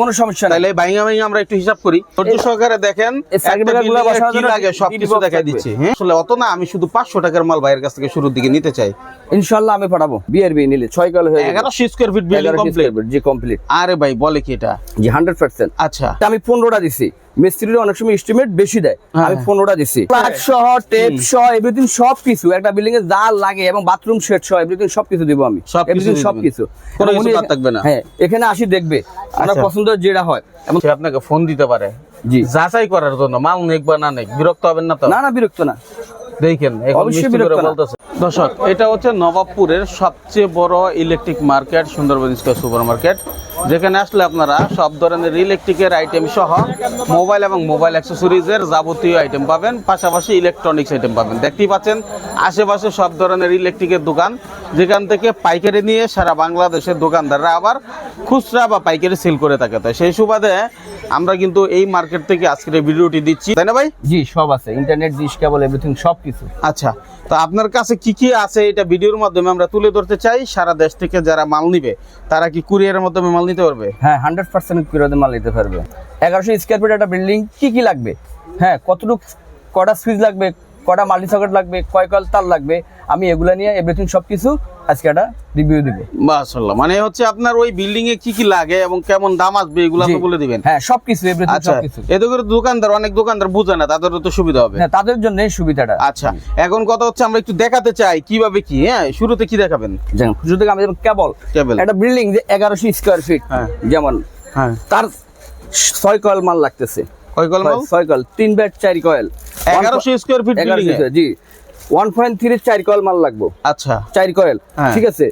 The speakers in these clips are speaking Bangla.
কোনো সমস্যা নাই। তাহলে আমরা একটু হিসাব করি। সহকারে দেখেন কি লাগে সবকিছু। দিচ্ছি হ্যাঁ? আসলে অত না আমি শুধু পাঁচশো টাকার মাল ভাইয়ের কাছ থেকে শুরুর দিকে নিতে চাই। ইনশাল্লাহ আমি পাঠাবো। বিআরবি নিলে কাল হয়ে ফিট বিল্ডিং কমপ্লিট জি কমপ্লিট আরে ভাই বলে কি এটা? জি হান্ড্রেড পার্সেন্ট আচ্ছা। আমি পনেরোটা দিছি। মিস্ত্রির অনেক সময় এস্টিমেট বেশি দেয়। হ্যাঁ। আমি পনেরোটা দিছি। ফ্ল্যাট সহ টেপ সহ এভরিথিং একটা বিল্ডিং এ যা লাগে এবং বাথরুম সেট সহ এভরিথিং সব কিছু দিব আমি। সবকিছু এভরিথিং দিবেন। সব কিছু কোনো কিছু থাকবে না। হ্যাঁ এখানে আসি দেখবে আমার আচ্ছা। পছন্দ যেটা হয়। এবং সে আপনাকে ফোন দিতে পারে। জি। যাচাই করার জন্য মাল নেক বা না নেক বিরক্ত হবেন না তো? না না বিরক্ত না। দেখেন দর্শক এটা হচ্ছে নবাবপুরের সবচেয়ে বড় electric market Sundarban square super market যেখানে আসলে আপনারা সব ধরনের ইলেকট্রিকের আইটেম সহ মোবাইল এবং মোবাইল অ্যাক্সেসরিজের যাবতীয় আইটেম পাবেন পাশাপাশি ইলেকট্রনিক্স আইটেম পাবেন। দেখতেই পাচ্ছেন আশেপাশে সব ধরনের ইলেকট্রিকের দোকান যেখান থেকে পাইকারি নিয়ে সারা বাংলাদেশের দোকানদাররা আবার খুচরা বা পাইকারি সেল করে থাকে। তো সেই সুবাদে আমরা কিন্তু এই মার্কেট থেকে আজকের ভিডিওটি দিচ্ছি। তাই না ভাই? জি সব আছে। ইন্টারনেট ডিশ কেবল এভরিথিং সব কিছু আচ্ছা তো আপনার কাছে কি কি আছে? এটা ভিডিওর মাধ্যমে আমরা তুলে ধরতে চাই। সারা দেশ থেকে যারা মাল নিবে তারা কি কুরিয়ারের মাধ্যমে মাল নিতে পারবে? হ্যাঁ হান্ড্রেড পার্সেন্ট কুরিয়ারের মাল নিতে পারবে। এগারোশো স্কোয়ার ফিট একটা বিল্ডিং কি কি লাগবে? হ্যাঁ কতটুকু কটা সুইচ লাগবে? কটা মাল্টি সকেট লাগবে কয় কল তার লাগবে আমি এগুলা নিয়ে এভরিথিং সব কিছু আজকে একটা রিভিউ দিব। মাশাআল্লাহ। মানে হচ্ছে আপনার ওই বিল্ডিং এ কি কি লাগে এবং কেমন দাম আসবে এগুলো। তো বলে দিবেন। হ্যাঁ সব কিছু এভরিথিং আচ্ছা সব কিছু এতে করে দোকানদার অনেক দোকানদার বুঝে না তাদেরও তো সুবিধা হবে। হ্যাঁ তাদের জন্য এই সুবিধাটা। আচ্ছা এখন কথা হচ্ছে আমরা একটু দেখাতে চাই কীভাবে কি হ্যাঁ শুরুতে কি দেখাবেন? যেমন শুধু আমি যেমন কেবল কেবল। একটা বিল্ডিং যে এগারোশো স্কোয়ার ফিট। যেমন হ্যাঁ। তার ছয় কয়েল মাল লাগতেছে। কয় কল মাল? ছয় কয়েল তিন ব্যাট চার কয়েল। এগারোশো স্কোয়ার ফিট বিল্ডিং জি। ওয়ান পয়েন্ট চার কয়েল মাল লাগবো। আচ্ছা। চার কয়েল হ্যাঁ। ঠিক আছে?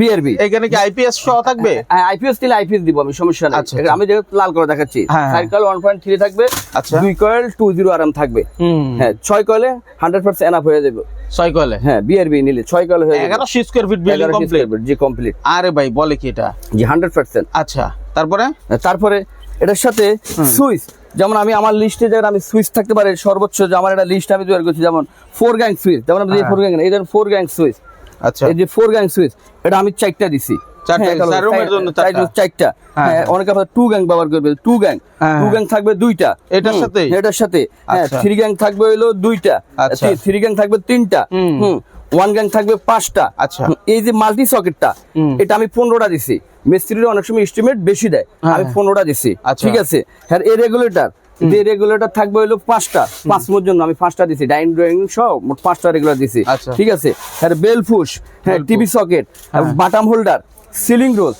বিআরবি এখানে কি আইপিএস সহ থাকবে? আইপিএস দিলে আইপিএস দিব আমি সমস্যা নাই। আচ্ছা, আচ্ছা। আমি যেহেতু লাল করে দেখাচ্ছি। হ্যাঁ, হ্যাঁ। চার কয়েল ওয়ান পয়েন্ট থ্রি থাকবে। আচ্ছা। দুই কয়েল টু জিরো আরাম থাকবে। হ্যাঁ ছয় কয়েলে হান্ড্রেড পার্সেন্ট এনাফ হয়ে যাবে। ছয় হ্যাঁ বিআরবি নিলে ছয় কয়েল হয়ে যাবে। এগারোশো স্কোয়ার ফিট বিল্ডিং 11 কমপ্লিট জি কমপ্লিট আরে ভাই বলে কি এটা? জি হান্ড্রেড পার্সেন্ট আচ্ছা তারপরে? তারপরে এটার সাথে সুইচ। যেমন আমি আমার লিস্টে যেমন আমি সুইচ থাকতে পারে সর্বোচ্চ যে আমার একটা লিস্ট আমি তৈরি করছি যেমন ফোর গ্যাং সুইচ। যেমন আমি হ্যাঁ। ফোর গ্যাং এই ধরুন ফোর গ্যাং সুইচ। আচ্ছা। এই যে ফোর গ্যাং সুইচ এটা আমি চারটা দিছি। চারটা, হ্যাঁ, হ্যাঁ, হ্যাঁ অনেকে টু গ্যাং ব্যবহার করবে। টু গ্যাং হ্যাঁ, টু হ্যাঁ। গ্যাং থাকবে দুইটা। এটার সাথেই? এটার সাথে। হ্যাঁ আচ্ছা। থ্রি গ্যাং থাকবে হইল দুইটা। আচ্ছা। থ্রি গ্যাং থাকবে তিনটা। হুম। ওয়ান গ্যাং থাকবে পাঁচটা। আচ্ছা। এই যে মাল্টি সকেটটা। এটা আমি পনেরোটা দিছি। মিস্ত্রির অনেক সময় এস্টিমেট বেশি দেয়। হ্যাঁ, আমি হ্যাঁ। পনেরোটা দিছি। আচ্ছা। ঠিক আছে? হ্যাঁ এই রেগুলেটর যে রেগুলেটর থাকবে হলো পাঁচটা। পাঁচ মোর জন্য আমি পাঁচটা দিছি। ডাইন ড্রয়িং সহ মোট পাঁচটা রেগুলার দিছি। আচ্ছা। ঠিক আছে? হ্যাঁ বেল ফুশ হ্যাঁ TV socket batten holder ceiling roll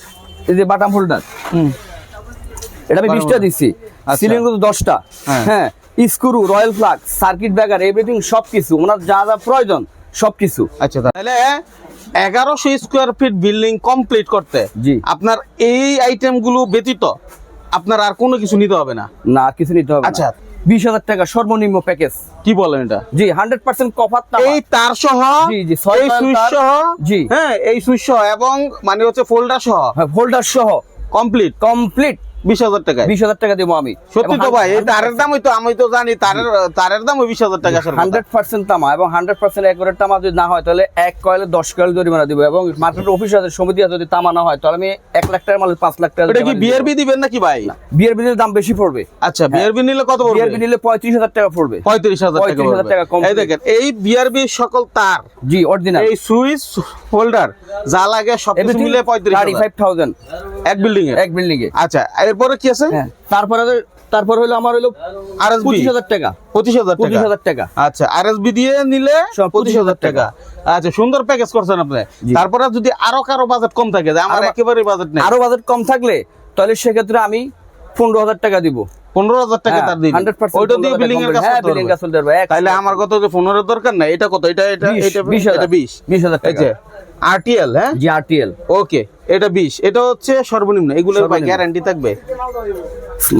এই যে বাটাম হোল্ডার এটা আমি বিশটা দিছি। আচ্ছা। সিলিং রোল দশটা। হ্যাঁ। হ্যাঁ screw Royal Flag circuit breaker everything সবকিছু ওনার যা যা প্রয়োজন সবকিছু। আচ্ছা তাহলে এগারোশো স্কোয়ার ফিট বিল্ডিং কমপ্লিট করতে জি। আপনার এই আইটেমগুলো ব্যতীত আপনার আর কোনো কিছু নিতে হবে না? না কিছু নিতে হবে আচ্ছা। বিশ হাজার টাকা সর্বনিম্ন প্যাকেজ কি বলেন এটা? জি হান্ড্রেড পার্সেন্ট কভার এই তার সহ জি, জি, এই সুইচ সহ জি। হ্যাঁ এই সুইচ সহ এবং মানে হচ্ছে ফোল্ডার সহ। হোল্ডার সহ। কমপ্লিট কমপ্লিট বিশ হাজার টাকায়। বিশ হাজার টাকা দেবো আমি। সত্যি তো ভাই এই তারের দাম তো আমি তো জানি তারের তারের দাম বিশ হাজার টাকা হান্ড্রেড পার্সেন্ট তামা এবং হান্ড্রেড পার্সেন্ট একরের তামা যদি না হয় তাহলে এক কয়েলে দশ কয়েল জরিমানা দিব এবং মার্কেট অফিস আছে সমিতি আছে যদি তামা না হয় তাহলে আমি এক লাখ টাকার মাল পাঁচ লাখ টাকা এটা কি বিআরবি দিবেন নাকি ভাই? বিয়ের দাম বেশি পড়বে। আচ্ছা বিআরবি নিলে কত পড়বে? বিয়ের নিলে পঁয়ত্রিশ হাজার টাকা পড়বে। পঁয়ত্রিশ হাজার টাকা 35,000 পড়বে। টাকা complete। এই দেখেন এই বিআরবি সকল তার জি অরিজিনাল এই সুইচ হোল্ডার যা লাগে সব মিলে পঁয়ত্রিশ থার্টি ফাইভ থাউজেন্ড এক বিল্ডিং এ? এক বিল্ডিং এ। আচ্ছা এরপরে কি আছে? হ্যাঁ। তারপরে তারপর হলো আমার হলো? পঁচিশ হাজার টাকা। পঁচিশ হাজার পঁচিশ হাজার টাকা। আচ্ছা আর এস বি দিয়ে নিলে পঁচিশ হাজার টাকা। আচ্ছা সুন্দর প্যাকেজ করছেন আপনি। তারপরে যদি আরও কারও বাজেট কম থাকে আমার একেবারে বাজেট নেই। আরও বাজেট কম থাকলে তাহলে সেক্ষেত্রে আমি পনেরো হাজার টাকা দিব। পনেরো হাজার টাকা তার দিন। হান্ড্রেড পার্সেন্ট ওইটা দিয়ে বিল্ডিং এর কাজ হ্যাঁ করতে পারবে। তাহলে আমার কত? যে পনেরো দরকার নাই এটা কত? এটা এটা বিশ, বিশ হাজার। এটা বিশ। বিশ হাজার টাকা। আরটিএল হ্যাঁ? জি আরটিএল ওকে এটা বিশ। এটা হচ্ছে সর্বনিম্ন এগুলোর গ্যারান্টি থাকবে।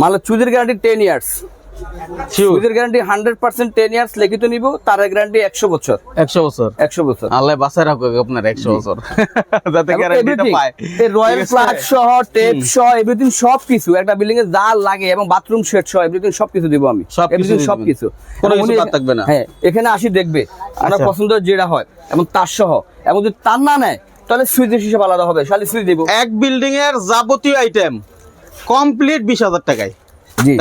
মানে চুদের guarantee ten years guarantee hundred percent ten years লিখিত নিব তার গ্যারান্টি একশো বছর। একশো বছর। একশো বছর। আল্লাহ বাসায় রাখো আপনার একশো বছর। যাতে গ্যারান্টিটা পায়। রয়্যাল সহ টেপ সহ এভরিথিং সবকিছু একটা বিল্ডিং এ যা লাগে এবং বাথরুম সেট সহ এভরিথিং সবকিছু দিব আমি। Everything দিয়ে সবকিছু। কোনো কিছু থাকবে না। হ্যাঁ এখানে আসি দেখবে আমার আচ্ছা। পছন্দ যেটা হয় এবং তার সহ। এবং যদি তার না নেয় তাহলে সুইচের হিসাব আলাদা হবে। খালি সুইচ দিব। এক বিল্ডিং এর যাবতীয় আইটেম কমপ্লিট বিশ হাজার টাকায়।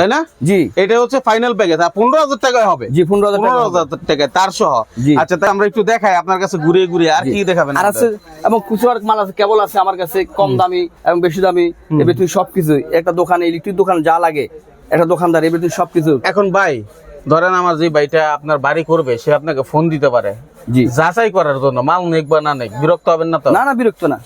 তাই না? জি। এটা হচ্ছে ফাইনাল প্যাকেজ আর পনেরো হাজার টাকায় হবে। জি পনেরো হাজার পনেরো হাজার টাকায় তার সহ। আচ্ছা তাই আমরা একটু দেখাই আপনার কাছে ঘুরে ঘুরে আর কি দেখাবেন আর আছে এবং কিছু আর মাল আছে কেবল আছে আমার কাছে কম দামি এবং বেশি দামি এবার তুমি সবকিছু। একটা দোকানে ইলেকট্রিক দোকান যা লাগে একটা দোকানদার এবার তুমি সবকিছু। এখন ভাই ধরেন আমার যে ভাইটা আপনার বাড়ি করবে সে আপনাকে ফোন দিতে পারে। জি। যাচাই করার জন্য মাল নেক বা না নেক বিরক্ত হবেন না তো? না না বিরক্ত না।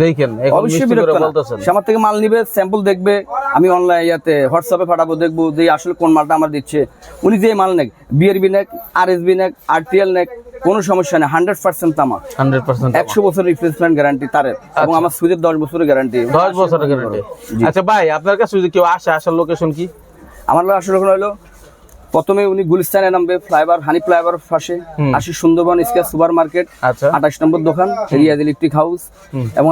দেখেন অবশ্যই বিরক্ত না। বলতেছেন। সে আমার থেকে মাল নিবে স্যাম্পল দেখবে আমি অনলাইন ইয়াতে হোয়াটসঅ্যাপে পাঠাবো দেখব যে আসলে কোন মালটা আমার দিচ্ছে। উনি যে মাল নেক বিআরবি নেক আর এস বি নেক আরটিএল নেক কোনো সমস্যা নেই হান্ড্রেড পার্সেন্ট তামা। হান্ড্রেড পার্সেন্ট একশো বছর রিপ্লেসমেন্ট গ্যারান্টি তার এবং আমার সুদের দশ বছরের গ্যারান্টি দশ বছরের গ্যারান্টি আচ্ছা ভাই আপনার কাছে যদি কেউ আসে আসার লোকেশন কি? আমার আসলে ওখানে হলো প্রথমে উনি গুলিস্তানে নামবে ফ্লাইওভার হানি ফ্লাইওভার পাশে হুম। আসি সুন্দরবন স্কয়ার সুপার মার্কেট আচ্ছা। আঠাশ নম্বর দোকান রিয়াদ ইলেকট্রিক হাউস এবং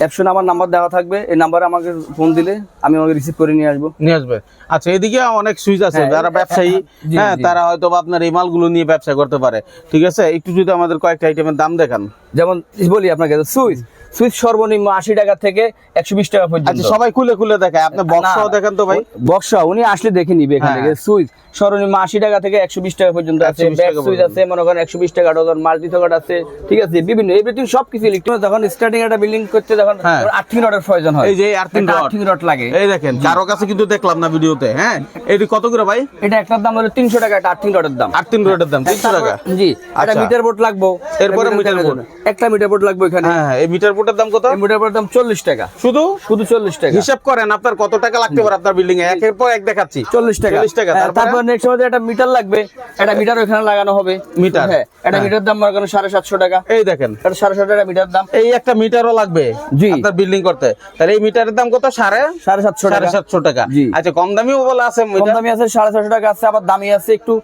অ্যাপশনে আমার নাম্বার দেওয়া থাকবে। এই নাম্বারে আমাকে ফোন দিলে আমি আমাকে রিসিভ করে নিয়ে আসব। নিয়ে আসবে। আচ্ছা এদিকে অনেক সুইচ আছে হ্যাঁ, যারা ব্যবসায়ী হ্যাঁ তারা হয়তো আপনার এই মালগুলো নিয়ে ব্যবসা করতে পারে। ঠিক আছে? একটু যদি আমাদের কয়েকটা আইটেমের দাম দেখান। যেমন বলি আপনাকে সুইচ। সুইচ সর্বনিম্ন আশি টাকা থেকে একশো বিশ টাকা পর্যন্ত। আচ্ছা সবাই খুলে খুলে দেখায়। আপনি বক্সও দেখেন তো ভাই। বক্সা উনি আসলে দেখে নিবে এখান হ্যাঁ। থেকে। সুইচ সর্বনিম্ন আশি টাকা থেকে একশো বিশ টাকা পর্যন্ত আছে। ব্যাক সুইচ আছে মনে করেন একশো বিশ টাকা ডজন মাল্টি সকেট আছে। ঠিক আছে? বিভিন্ন এভরিথিং সবকিছু ইলেকট্রনিক যখন স্টার্টিং একটা বিল্ডিং করতে যখন হ্যাঁ। আর্থিং রডের প্রয়োজন হয়। এই যে আর্থিং রড। আর্থিং রড লাগে। এই দেখেন কারও কাছে কিন্তু দেখলাম না ভিডিওতে হ্যাঁ? এটি কত করে ভাই? এটা একটার দাম হলো তিনশো টাকা একটা আর্থিং রডের দাম। আর্থিং রডের দাম তিনশো টাকা? জি একটা আচ্ছা। মিটার বোর্ড লাগবো। এরপরে মিটার মিটার বোর্ড। বোর্ড। একটা মিটার বোর্ড লাগবে এখানে। হ্যাঁ এই মিটার বোর্ডের দাম কত? এই মিটার বোর্ডের দাম চল্লিশ টাকা। শুধু? শুধু চল্লিশ টাকা। হিসাব করেন আপনার কত টাকা লাগতে পারে আপনার বিল্ডিং এ? একের পর এক দেখাচ্ছি। চল্লিশ টাকা। চল্লিশ টাকা হ্যাঁ, তারপর? নেক্সট একটা মিটার লাগবে। একটা মিটার ওখানে লাগানো হবে। মিটার। হ্যাঁ একটা হ্যাঁ। মিটার দাম মনে করেন সাড়ে সাতশো টাকা। এই দেখেন। এটা সাড়ে সাতশো টাকা মিটার দাম। এই একটা মিটারও লাগবে। জি। আপনার বিল্ডিং করতে। তাহলে এই মিটারের দাম কত? সাড়ে? সাড়ে সাতশো সাড়ে টাকা সাতশো টাকা। আচ্ছা কম দামিও বলে আছে কম দামি আছে সাড়ে ছশো টাকা আছে আবার দামি আছে একটু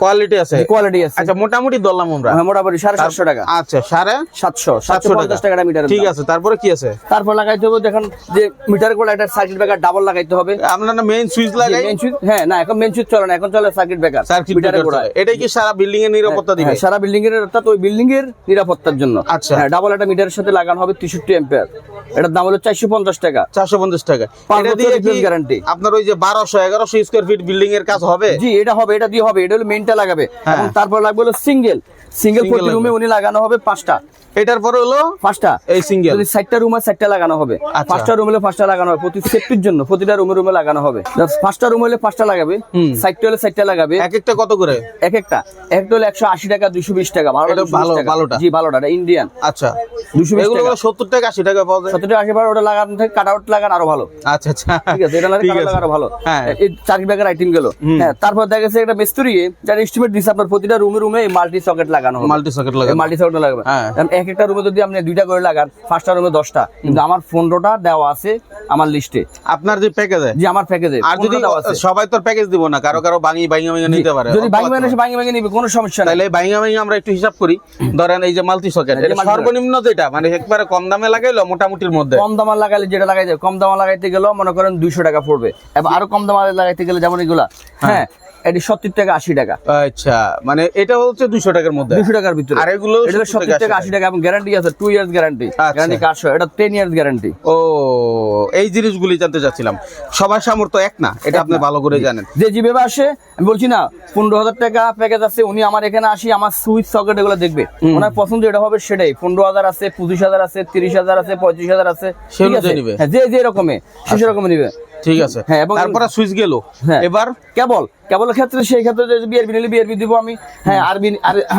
কোয়ালিটি আছে। কোয়ালিটি আছে। আচ্ছা মোটামুটি আমরা। হ্যাঁ, মোটামুটি সাড়ে সাতশো টাকা। আচ্ছা সাড়ে সাতশো সাতশো পঞ্চাশ টাকা মিটার ঠিক আছে তারপরে কি আছে? তারপর লাগাইতে হবে দেখেন যে মিটার একটা সার্কিট ব্রেকার ডাবল লাগাইতে হবে। আপনার মেইন সুইচ লাগাই? মেন সুইচ হ্যাঁ না এখন মেন সুইচ চলে না এখন চলে সার্কিট ব্রেকার সার্কিট কি সারা বিল্ডিং এর নিরাপত্তা দিবে? হ্যাঁ, সারা বিল্ডিং এর অর্থাৎ ওই বিল্ডিং এর নিরাপত্তার জন্য। আচ্ছা। হ্যাঁ ডাবল একটা মিটারের সাথে লাগানো হবে তেষট্টি এম্পিয়ার এটার দাম হলো চারশো পঞ্চাশ টাকা। চারশো পঞ্চাশ টাকা। পাঁচ এটা দিয়ে guarantee। আপনার ওই যে বারোশো এগারোশো স্কোয়ার ফিট বিল্ডিং এর কাজ হবে? জি এটা হবে এটা দিয়ে হবে। এটা হলো লাগাবে হ্যাঁ। এবং তারপর লাগবে হলো সিঙ্গেল সিঙ্গেল প্রতি। রুমে উনি লাগানো হবে পাঁচটা এটার পরে হলো পাঁচটা। এই সিঙ্গেল যদি চারটা রুম চারটা লাগানো হবে। আচ্ছা। পাঁচটা রুম হলে পাঁচটা লাগানো হবে। প্রতি সেফটির জন্য প্রতিটা রুমে রুমে লাগানো হবে। পাঁচটা রুম হলে পাঁচটা লাগাবে। চারটা হলে চারটা লাগাবে। এক একটা কত করে? এক একটা। একটা হলে একশো আশি টাকা দুইশো বিশ টাকা ভালো ভালো, ভালোটা। জি ভালোটা। ইন্ডিয়ান আচ্ছা। দুশো বিশ টাকা। সত্তর টাকা আশি টাকা পাওয়া যায়। সতেরো আশি বার ওটা লাগানো থেকে কাট আউট লাগান আরও ভালো। আচ্ছা আচ্ছা। ঠিক আছে এটা। লাগানো ভালো। হ্যাঁ। এই চারি ব্যাগের আইটেম গেল। হ্যাঁ তারপর দেখা গেছে একটা মিস্ত্রি যার এস্টিমেট দিচ্ছে আপনার প্রতিটা রুমে রুমে মাল্টি সকেট লাগানো মাল্টি সকেট লাগানো মাল্টি সকেট লাগাবে। হ্যাঁ। এক একটা রুমে যদি আপনি দুইটা করে লাগান পাঁচটা রুমে দশটা। কিন্তু আমার পনেরোটা দেওয়া আছে আমার লিস্টে আপনার যে প্যাকেজে যে আমার প্যাকেজে আর যদি সবাই তো প্যাকেজ দিব না কারও কারও ভাঙি ভাঙি ভাঙি নিতে পারে। যদি ভাঙি মানে ভাঙি ভাঙি নিবে কোনো সমস্যা নাই। তাহলে ভাঙি ভাঙি আমরা একটু হিসাব করি। ধরেন এই যে মাল্টি সকেট socket। সর্বনিম্ন যেটা মানে একবারে কম দামে লাগাইলো মোটামুটির মধ্যে। কম দামা লাগাইলে যেটা লাগাই যায় কম দামে লাগাইতে গেলেও মনে করেন দুইশো টাকা পড়বে। এবার আরও কম দামে লাগাইতে গেলে যেমন এগুলা। হ্যাঁ এটি সত্তর টাকা আশি টাকা। আচ্ছা মানে এটা হচ্ছে দুইশো টাকার মধ্যে। দুশো টাকার ভিতরে। আর এগুলো সত্তর টাকা আশি টাকা। এবং গ্যারান্টি আছে টু ইয়ার্স গ্যারান্টি আচ্ছা। গ্যারান্টি কাজশো এটা টেন ইয়ার্স গ্যারান্টি ও এই জিনিসগুলি জানতে চাচ্ছিলাম। সবার সামর্থ্য এক না? এটা আপনি ভালো করে জানেন। যে যেভাবে আসে আমি বলছি না পনেরো হাজার টাকা প্যাকেজ আছে উনি আমার এখানে আসি আমার সুইচ সকেট এগুলো দেখবে। ওনার পছন্দ যেটা হবে সেটাই। পনেরো হাজার আছে পঁচিশ হাজার আছে তিরিশ হাজার আছে পঁয়ত্রিশ হাজার আছে। হ্যাঁ, যে যে রকমে সে সেরকম নিবে। ঠিক আছে। হ্যাঁ, এবং- তারপরে সুইচ গেল। হ্যাঁ। এবার কেবল কেবলের ক্ষেত্রে সেই ক্ষেত্রে যদি বিআরবি নিলে বিআরবি দিব আমি হ্যাঁ আরবি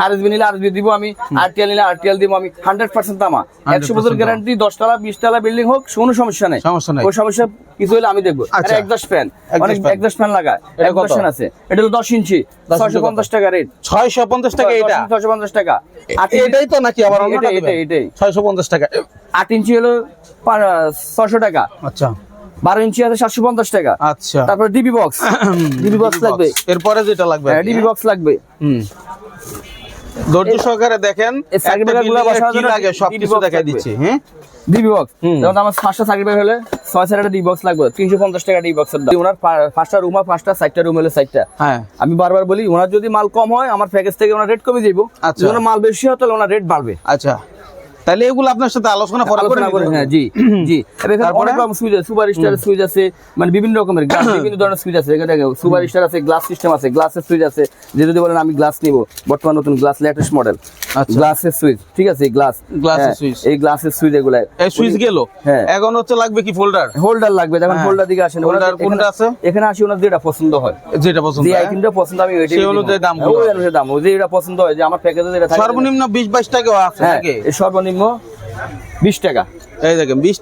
আরএসবি নিলে আরএসবি দিব আমি আরটিএল নিলে আরটিএল দিব আমি হান্ড্রেড পার্সেন্ট তামা। একশো বছর 100% গ্যারান্টি দশতলা বিশতলা বিল্ডিং হোক কোনো সমস্যা নেই। সমস্যা নাই। ওই সমস্যা কিছু হলে আমি দেখব। আচ্ছা। একদশ ফ্যান অনেক একদশ ফ্যান লাগায়। এটা একদশ ফ্যান আছে। এটা হলো দশ ইঞ্চি। ছয়শো পঞ্চাশ টাকা রেট ছয়শো পঞ্চাশ টাকা এটা ছয়শো পঞ্চাশ টাকা। আট এটাই তো নাকি আবার এটাই, এটাই, এটাই। ছয়শো পঞ্চাশ টাকা। আট ইঞ্চি হলো ছশো টাকা। আচ্ছা। বারো ইঞ্চি আছে সাতশো পঞ্চাশ টাকা। আচ্ছা। তারপর ডিবি বক্স ডিবি বক্স লাগবে। এরপরে যেটা লাগবে ডিবি হ্যাঁ? বক্স লাগবে। হুম। ধৈর্য সহকারে দেখেন লাগে সবকিছু দেখাই দিচ্ছি হ্যাঁ? DB box. যেমন আমার পাঁচটা হলে ছয় সাইড ডিবি বক্স লাগবে তিনশো পঞ্চাশ টাকা ডিবি বক্সের দাম। ওনার পাঁচটা রুম আর পাঁচটা সাইডটা রুম হলে সাইডটা হ্যাঁ। আমি বারবার বলি ওনার যদি মাল কম হয় আমার প্যাকেজ থেকে ওনার রেট কমে দিব আচ্ছা। ওনার মাল বেশি হয় তাহলে ওনার রেট বাড়বে। আচ্ছা। তাহলে এগুলো আপনার সাথে আলোচনা করে করে। হ্যাঁ জি জি এখানে তারপরে? অনেক রকম সুইচ আছে সুপার স্টার সুইচ আছে মানে বিভিন্ন রকমের গ্লাস বিভিন্ন ধরনের সুইচ আছে এখানে দেখো সুপার স্টার আছে গ্লাস সিস্টেম আছে গ্লাসের সুইচ আছে যে যদি বলেন আমি গ্লাস নিব বর্তমান নতুন গ্লাস লেটেস্ট মডেল আচ্ছা। গ্লাসের সুইচ ঠিক আছে গ্লাস গ্লাসের সুইচ। এই গ্লাসের সুইচ এগুলা এই সুইচ গেল হ্যাঁ। এখন হচ্ছে লাগবে কি ফোল্ডার হোল্ডার লাগবে যখন হ্যাঁ। হোল্ডার দিকে আসেন Holder কোনটা আছে? এখানে আসি ওনার যেটা পছন্দ হয় যেটা পছন্দ হয়। আইটেমটা পছন্দ আমি ওইটাই সেই অনুযায়ী। হ্যাঁ, ওই অনুযায়ী দাম ওই যে এটা পছন্দ হয় যে আমার প্যাকেজে যেটা থাকে সর্বনিম্ন বিশ বাইশ টাকাও আছে হ্যাঁ নাকি বিশ টাকা। এই দেখেন বিশ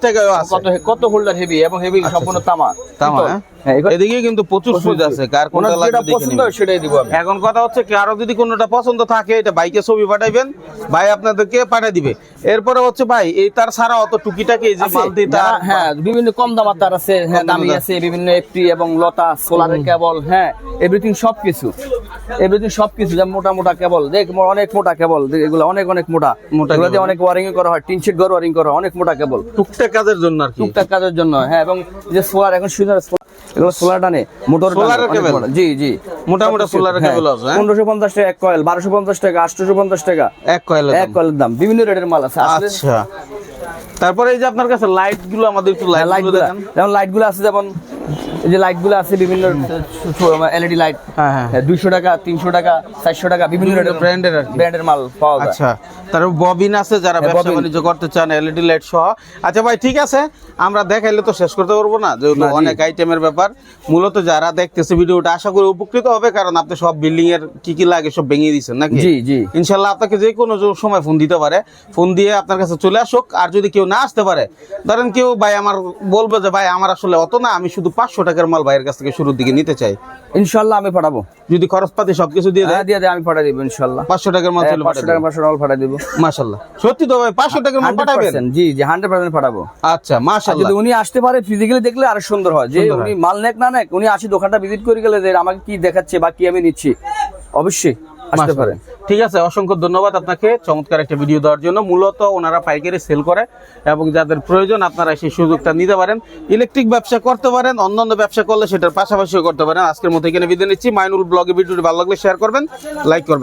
কত কত হোল্ডার হেভি এবং হেভি সম্পূর্ণ তামা আচ্ছা, তামা, পিতল। হ্যাঁ? হ্যাঁ এবার এদিকে কিন্তু প্রচুর সুইচ আছে। কার কোনটা লাগবে পছন্দ সেটাই দিব এখন কথা হচ্ছে কি যদি কোনোটা পছন্দ থাকে এটা বাইকে ছবি পাঠাইবেন। ভাই আপনাদেরকে পাঠিয়ে দিবে। এরপরে হচ্ছে ভাই এই তার ছাড়া অত টুকিটাকি এই যে আছে, তার হ্যাঁ বিভিন্ন কম দামার তার আছে। হ্যাঁ দামি আছে বিভিন্ন এফটি এবং লতা সোলারের কেবল হ্যাঁ এভরিথিং সবকিছু। এভরিথিং সবকিছু যেমন মোটা মোটা কেবল দেখ অনেক মোটা কেবল এগুলো অনেক অনেক মোটা। মোটা এগুলো দিয়ে অনেক ওয়ারিং করা হয় টিন শিট ঘর ওয়ারিং করা হয় অনেক মোটা কেবল। টুকটাক কাজের জন্য আর টুকটাক কাজের জন্য হ্যাঁ এবং যে সোলার এখন সুন্দর এগুলো সোলার টানে মোটর জি জি। মোটা মোটা সোলারের কেবল আছে, হ্যাঁ? পনেরোশো পঞ্চাশ টাকা এক কয়েল বারোশো পঞ্চাশ টাকা আটশোশো পঞ্চাশ টাকা। এক কয়েলের এক কয়েলের দাম বিভিন্ন রেটের মাল আছে। আচ্ছা। তারপরে এই যে আপনার কাছে লাইটগুলো আমাদের একটু লাইট লাইটগুলো দেখেন। যেমন লাইটগুলো আছে যেমন যে লাইটগুলো আছে বিভিন্ন এলইডি লাইট হ্যাঁ, হ্যাঁ। দুইশো টাকা তিনশো টাকা চারশো টাকা বিভিন্ন আর ব্র্যান্ডের মাল পাওয়া যায়। আচ্ছা তারপর ববিন আছে যারা হ্যাঁ, ব্যবসা বাণিজ্য করতে চান এলইডি লাইট সহ। আচ্ছা ভাই ঠিক আছে আমরা দেখাইলে তো শেষ করতে পারব না যেহেতু অনেক আইটেমের ব্যাপার। মূলত যারা দেখতেছে ভিডিওটা আশা করি উপকৃত হবে কারণ আপনি সব বিল্ডিং এর কি কি লাগে সব ভেঙে দিয়েছেন নাকি? জি, জি। ইনশাল্লাহ আপনাকে যে কোনো সময় ফোন দিতে পারে। ফোন দিয়ে আপনার কাছে চলে আসুক আর যদি কেউ না আসতে পারে ধরেন কেউ ভাই আমার বলবে যে ভাই আমার আসলে অত না আমি শুধু পাঁচশো টাকার মাল ভাইয়ের কাছ থেকে শুরুর দিকে নিতে চাই। ইনশাল্লাহ আমি পাঠাবো। যদি খরচপাতি সবকিছু দিয়ে দেয়? হ্যাঁ দিয়ে দেয় আমি পাঠিয়ে দিব ইনশাল্লাহ। পাঁচশো টাকার মাল চলে পাঁচশো টাকা পাঁচশো মাল পাঠিয়ে দিব। মাশাল্লাহ। সত্যি তো ভাই পাঁচশো টাকার মাল পাঠাবেন? জি জি হান্ড্রেড পার্সেন্ট পাঠাবো। আচ্ছা মাশাল্লাহ যদি উনি আসতে পারে ফিজিক্যালি দেখলে আরও সুন্দর হয়। যে উনি মাল নেক না নেক উনি আসি দোকানটা ভিজিট করে গেলে যে আমাকে কি দেখাচ্ছে বা কি আমি নিচ্ছি অবশ্যই। আসতে পারে। ঠিক আছে অসংখ্য ধন্যবাদ আপনাকে চমৎকার একটা ভিডিও দেওয়ার জন্য। মূলত ওনারা পাইকারি সেল করে এবং যাদের প্রয়োজন আপনারা সেই সুযোগটা নিতে পারেন। ইলেকট্রিক ব্যবসা করতে পারেন অন্যান্য ব্যবসা করলে সেটার পাশাপাশিও করতে পারেন। আজকের মতো এখানে বিদায় নিচ্ছি। মাইনুল ব্লগে ভিডিওটি ভালো লাগলে শেয়ার করবেন লাইক করবেন।